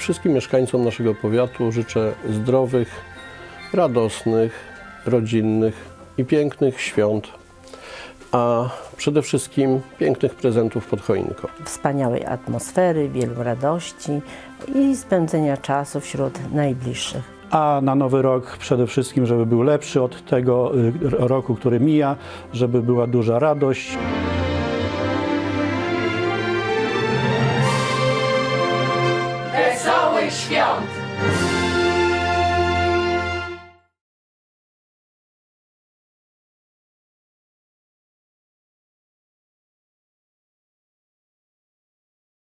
Wszystkim mieszkańcom naszego powiatu życzę zdrowych, radosnych, rodzinnych i pięknych świąt, a przede wszystkim pięknych prezentów pod choinką. Wspaniałej atmosfery, wielu radości i spędzenia czasu wśród najbliższych. A na nowy rok przede wszystkim, żeby był lepszy od tego y, roku, który mija, żeby była duża radość. Świąt!